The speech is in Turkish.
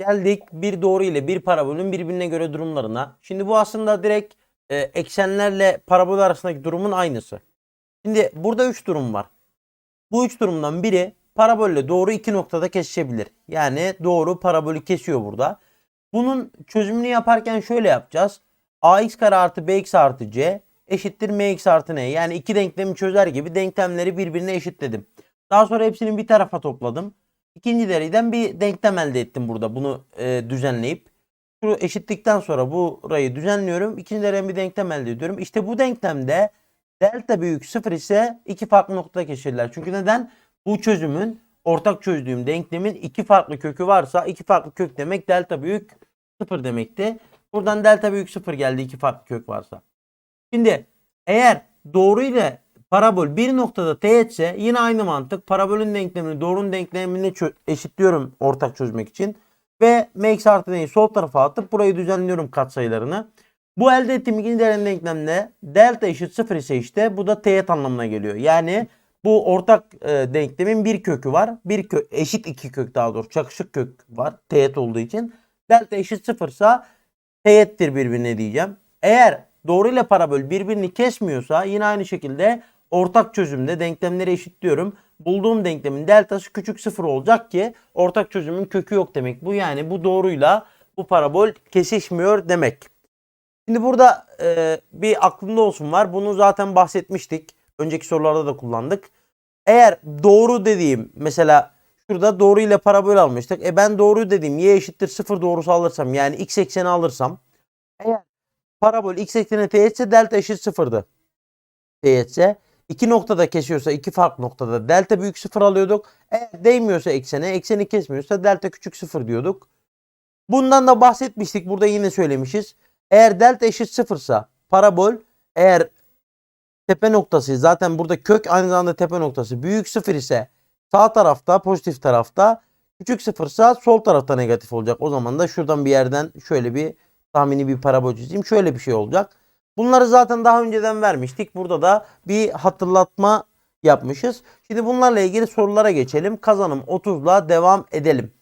Geldik bir doğru ile bir parabolün birbirine göre durumlarına. Şimdi bu aslında direkt e, eksenlerle parabol arasındaki durumun aynısı. Şimdi burada 3 durum var. Bu 3 durumdan biri parabolle doğru iki noktada kesişebilir. Yani doğru parabolü kesiyor burada. Bunun çözümünü yaparken şöyle yapacağız. ax kare artı bx artı c eşittir mx artı n. Yani iki denklemi çözer gibi denklemleri birbirine eşitledim. Daha sonra hepsini bir tarafa topladım. İkinci dereceden bir denklem elde ettim burada bunu e, düzenleyip. Şu eşitlikten sonra burayı düzenliyorum. İkinci dereceden bir denklem elde ediyorum. İşte bu denklemde delta büyük sıfır ise iki farklı noktada kesişirler. Çünkü neden? Bu çözümün ortak çözdüğüm denklemin iki farklı kökü varsa iki farklı kök demek delta büyük sıfır demekti. Buradan delta büyük sıfır geldi iki farklı kök varsa. Şimdi eğer doğru ile parabol bir noktada teğetse yine aynı mantık. Parabolün denklemini doğrunun denklemine çö- eşitliyorum ortak çözmek için. Ve mx artı n'yi sol tarafa atıp burayı düzenliyorum katsayılarını. Bu elde ettiğim ikinci derecenin denklemde delta eşit sıfır ise işte bu da teğet anlamına geliyor. Yani bu ortak e, denklemin bir kökü var. Bir kök eşit iki kök daha doğrusu çakışık kök var teğet olduğu için. Delta eşit sıfırsa teğettir birbirine diyeceğim. Eğer doğru ile parabol birbirini kesmiyorsa yine aynı şekilde ortak çözümde denklemleri eşitliyorum. Bulduğum denklemin deltası küçük sıfır olacak ki ortak çözümün kökü yok demek. Bu yani bu doğruyla bu parabol kesişmiyor demek. Şimdi burada e, bir aklında olsun var. Bunu zaten bahsetmiştik. Önceki sorularda da kullandık. Eğer doğru dediğim mesela şurada doğru ile parabol almıştık. E ben doğru dediğim y eşittir sıfır doğrusu alırsam yani x ekseni alırsam eğer parabol x eksenine teğetse delta eşit sıfırdı. Teğetse iki noktada kesiyorsa iki farklı noktada delta büyük sıfır alıyorduk. Eğer değmiyorsa eksene, ekseni kesmiyorsa delta küçük sıfır diyorduk. Bundan da bahsetmiştik. Burada yine söylemişiz. Eğer delta eşit sıfırsa parabol eğer tepe noktası zaten burada kök aynı zamanda tepe noktası büyük sıfır ise sağ tarafta pozitif tarafta küçük sıfırsa sol tarafta negatif olacak. O zaman da şuradan bir yerden şöyle bir tahmini bir parabol çizeyim. Şöyle bir şey olacak. Bunları zaten daha önceden vermiştik. Burada da bir hatırlatma yapmışız. Şimdi bunlarla ilgili sorulara geçelim. Kazanım 30'la devam edelim.